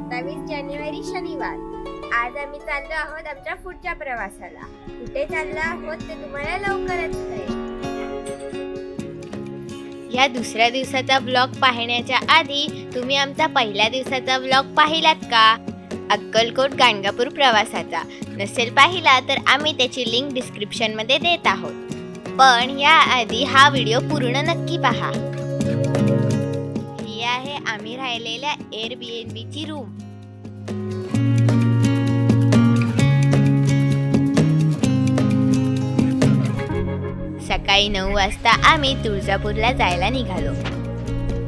सत्तावीस जानेवारी शनिवार. आज आम्ही चाललो आहोत आमच्या पुढच्या प्रवासाला. कुठे चाललो आहोत ते तुम्हाला लवकरच कळेल. ह्या दुसऱ्या दिवसाचा ब्लॉग पाहण्याच्या आधी तुम्ही आमचा पहिल्या दिवसाचा ब्लॉग पाहिलात का? अक्कलकोट गाणगापूर प्रवासाचा. नसेल पाहिला तर आम्ही त्याची लिंक डिस्क्रिप्शनमध्ये देत आहोत. पण याआधी हा व्हिडिओ पूर्ण नक्की पहा. आहे. आम्ही राहिलेल्या एअर बी एन बीची रूम सकाळी नऊ वाजता आम्ही तुळजापूरला जायला निघालो.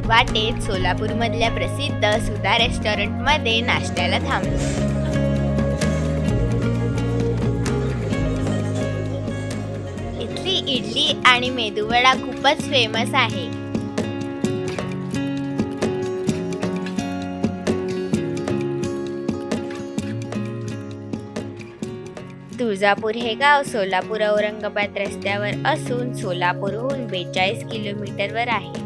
वाटेत सोलापूरमधल्या प्रसिद्ध सुधा रेस्टॉरंटमध्ये नाश्त्याला थांबलो. इथली इडली आणि मेदूवडा खूपच फेमस आहे. तुळजापूर हे गाव सोलापूर औरंगाबाद रस्त्यावर असून सोलापूरहून बेचाळीस किलोमीटरवर आहे.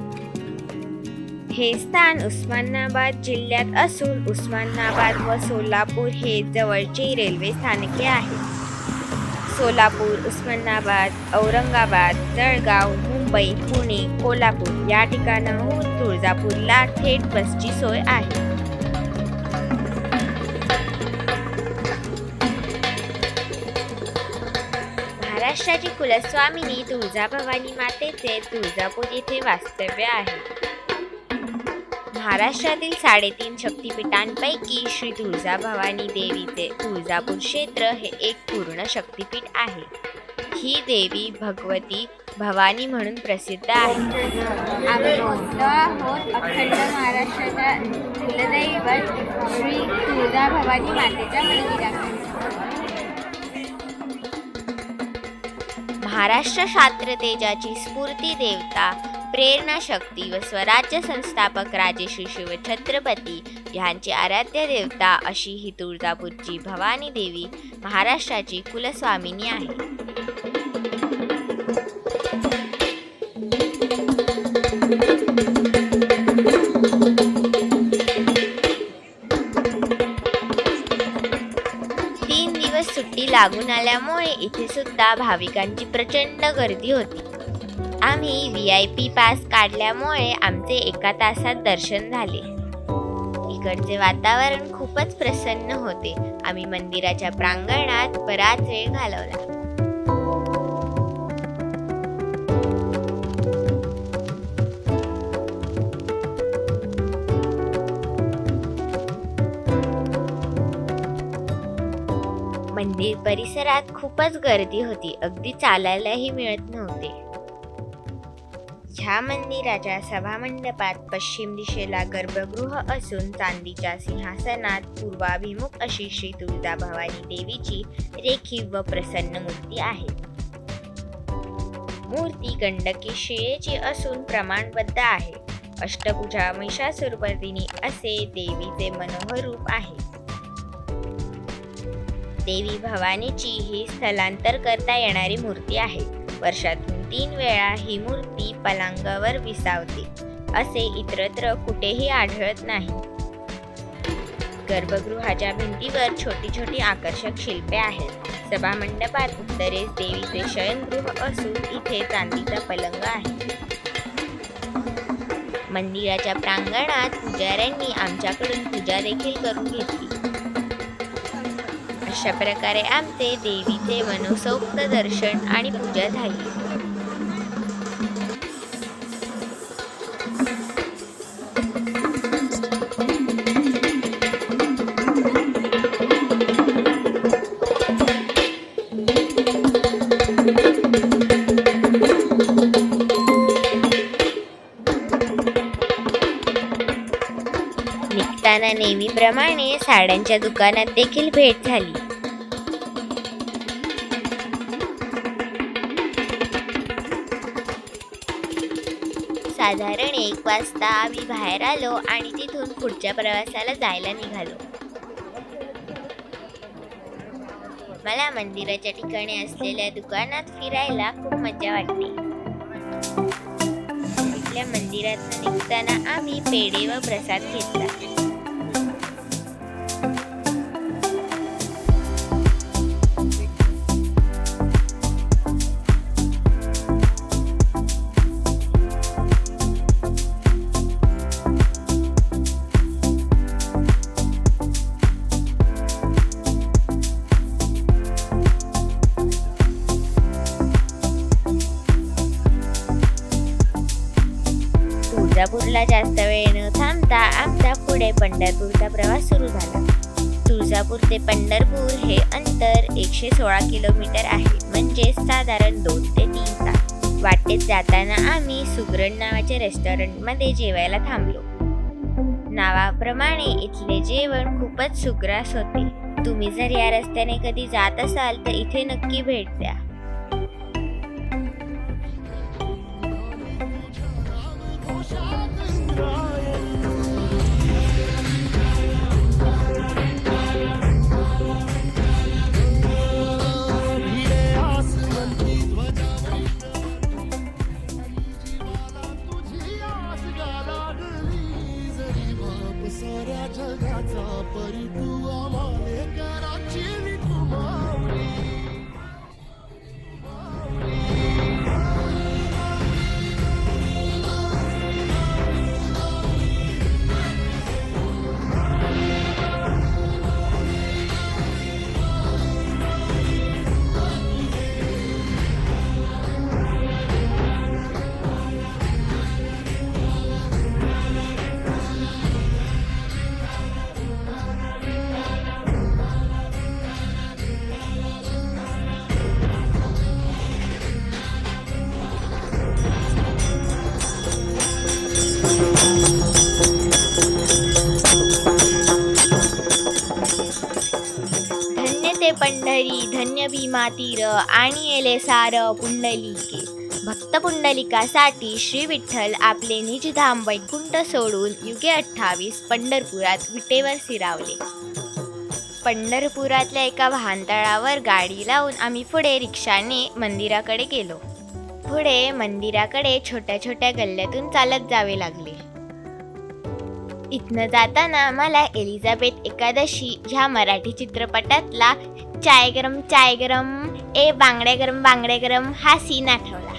हे स्थान उस्मानाबाद जिल्ह्यात असून उस्मानाबाद व सोलापूर हे जवळचे रेल्वे स्थानके आहेत. सोलापूर उस्मानाबाद औरंगाबाद जळगाव मुंबई पुणे कोल्हापूर या ठिकाणाहून तुळजापूरला थेट बसची सोय आहे. महाराष्ट्राची कुलस्वामिनी तुळजाभवानी मातेचे तुळजापूर येथे वास्तव्य आहे. महाराष्ट्रातील साडेतीन शक्तिपीठांपैकी श्री तुळजाभवानी देवीचे तुळजापूर क्षेत्र हे एक पूर्ण शक्तिपीठ आहे. ही देवी भगवती भवानी म्हणून प्रसिद्ध आहे. आम्ही आहोत अखंड महाराष्ट्राच्या कुलदैवत श्री तुळजाभवानी मातेच्या मंदिरात. महाराष्ट्र शास्त्र तेजाची स्फूर्ती देवता प्रेरणा शक्ती व स्वराज्य संस्थापक राजेश्री शिव छत्रपती ह्यांची आराध्य देवता अशी ही तुळजापूरची भवानी देवी महाराष्ट्राची कुलस्वामिनी आहे. दिवस लागून आल्यामुळे इथे सुद्धा भाविकांची प्रचंड गर्दी होती. आम्ही व्ही आय पी पास काढल्यामुळे आमचे एका तासात दर्शन झाले. इकडचे वातावरण खूपच प्रसन्न होते. आम्ही मंदिराच्या प्रांगणात बराच वेळ घालवला. मंदिर परिसरात खूपच गर्दी होती. अगदी चालायलाही मिळत नव्हते. ह्या मंदिराच्या सभामंडपात पश्चिम दिशेला गर्भगृह असून चांदीच्या सिंहासनात पूर्वाभिमुख अशी श्री तुळजाभवानी देवीची रेखीव व प्रसन्न मूर्ती आहे. मूर्ती गंडकी शिळेची असून प्रमाणबद्ध आहे. अष्टभुजा महिषासुरपर्दिनी असे देवीचे मनोहर रूप आहे. देवी भवानीची ही स्थलांतर करता येणारी मूर्ती आहे. वर्षातून तीन वेळा ही मूर्ती पलांगावर विसावते असे इतरत्र कुठेही आढळत नाही. गर्भगृहाच्या भिंतीवर छोटी छोटी आकर्षक शिल्पे आहेत. सभामंडपात उत्तरेस देवीचे शयनगृह असून इथे चांदीचा पलंग आहे. मंदिराच्या प्रांगणात पुजाऱ्यांनी आमच्याकडून पूजा देखील करून घेतली. अशा प्रकारे आमचे देवीचे मनोसौक्त दर्शन आणि पूजा झाली. निघताना नेहमीप्रमाणे साड्यांच्या दुकानात देखील भेट झाली. साधारण एक वाजता आम्ही बाहेर आलो आणि तिथून पुढच्या प्रवासाला जायला निघालो. मला मंदिराच्या ठिकाणी असलेल्या दुकानात फिरायला खूप मजा वाटते तिथल्या मंदिरात निघताना आम्ही पेढे व प्रसाद घेतला. पुढे पंढरपूरचा प्रवास सुरू झाला. तुळजापूर ते पंढरपूर हे अंतर एकशे सोळा किलोमीटर आहे. म्हणजे साधारण दोन ते तीन तास. वाटेत जाताना आम्ही सुगरण नावाच्या रेस्टॉरंटमध्ये जेवायला थांबलो. नावाप्रमाणे इथले जेवण खूपच सुग्रास होते. तुम्ही जर या रस्त्याने कधी जात असाल तर इथे नक्की भेट द्या. धन्य भीमा तीर आणि एलेसार सार पुंडलिके. भक्त पुंडलिकासाठी श्री विठ्ठल आपले निजधाम वैकुंठ सोडून युगे अठ्ठावीस पंढरपुरात विटेवर सिरावले पंढरपुरातल्या एका वाहनतळावर गाडी लावून आम्ही पुढे रिक्षाने मंदिराकडे गेलो. पुढे मंदिराकडे छोट्या छोट्या गल्ल्यातून चालत जावे लागले. इथनं जाताना मला एलिझाबेथ एकादशी ह्या मराठी चित्रपटातला चाय गरम चाय गरम ए बांगड्या गरम बांगड्या गरम हा सीन आठवला.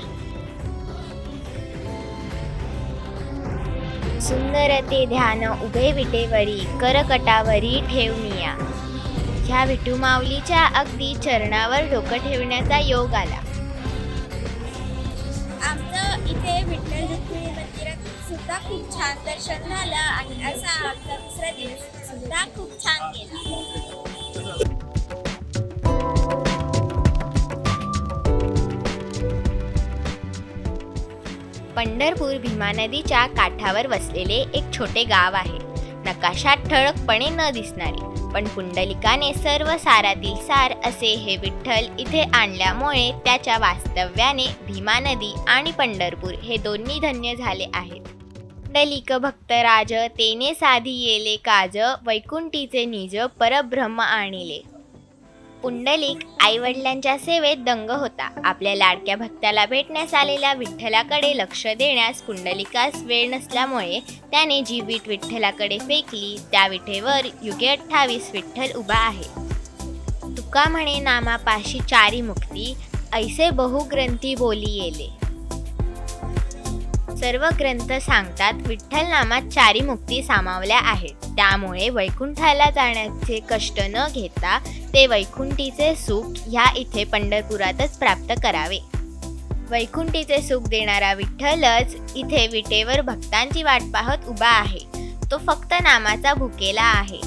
सुंदर ते ध्यान उभे विटेवरी करकटावरी ठेवनिया ह्या विठू माऊलीच्या अगदी चरणावर डोकं ठेवण्याचा योग आला. आमचं इथे विठ्ठल सुद्धा खूप छान दर्शन झालं आणि असा आमचा दुसरा दिवस सुद्धा खूप छान गेला. पंढरपूर भीमा नदीच्या काठावर वसलेले एक छोटे गाव आहे. नकाशात ठळकपणे न दिसणारे पण पुंडलिकाने सर्व सारातील सार असे हे विठ्ठल इथे आणल्यामुळे त्याच्या वास्तव्याने भीमा नदी आणि पंढरपूर हे दोन्ही धन्य झाले आहेत. पुंडलिक भक्तराज तेने साधी येले काज वैकुंठीचे निज परब्रह्म आणिले. पुंडलिक आईवडिलांच्या सेवेत दंग होता. आपल्या लाडक्या भक्ताला भेटण्यास आलेल्या विठ्ठलाकडे लक्ष देण्यास पुंडलिकास वेळ नसल्यामुळे त्याने जी विठ विठ्ठलाकडे फेकली. त्या विठेवर युगे अठ्ठावीस विठ्ठल उभा आहे. तुका म्हणे नामापाशी चारी मुक्ती ऐसे बहुग्रंथी बोली येले. सर्व ग्रंथ सांगतात विठ्ठल नामात चारी मुक्ती सामावल्या आहेत. त्यामुळे वैकुंठाला जाण्याचे कष्ट न घेता ते वैकुंठीचे सुख ह्या इथे पंढरपुरातच प्राप्त करावे. वैकुंठीचे सुख देणारा विठ्ठलच इथे विटेवर भक्तांची वाट पाहत उभा आहे. तो फक्त नामाचा भुकेला आहे.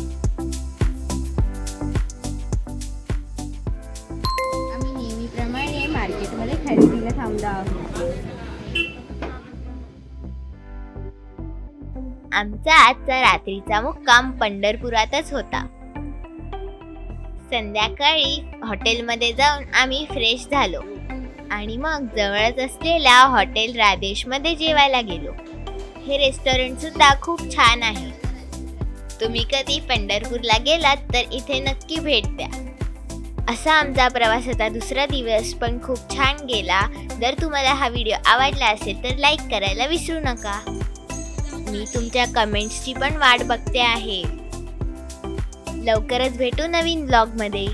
आम्ही नेहमीप्रमाणे मार्केटमध्ये खरेदीला थांबलो आहोत. आमचा आजचा रात्रीचा मुक्काम पंढरपुरातच होता. संध्याकाळी हॉटेलमध्ये जाऊन आम्ही फ्रेश झालो आणि मग जवळच असलेल्या हॉटेल राधेशमध्ये जेवायला गेलो. हे रेस्टॉरंट सुद्धा खूप छान आहे. तुम्ही कधी पंढरपूरला गेलात तर इथे नक्की भेट द्या. असा आमचा प्रवासाचा दुसरा दिवस पण खूप छान गेला. जर तुम्हाला हा व्हिडिओ आवडला असेल तर लाईक करायला विसरू नका. मी तुमच्या कमेंट्सची पण वाट बघते आहे. लवकरच भेटू नवीन ब्लॉगमध्ये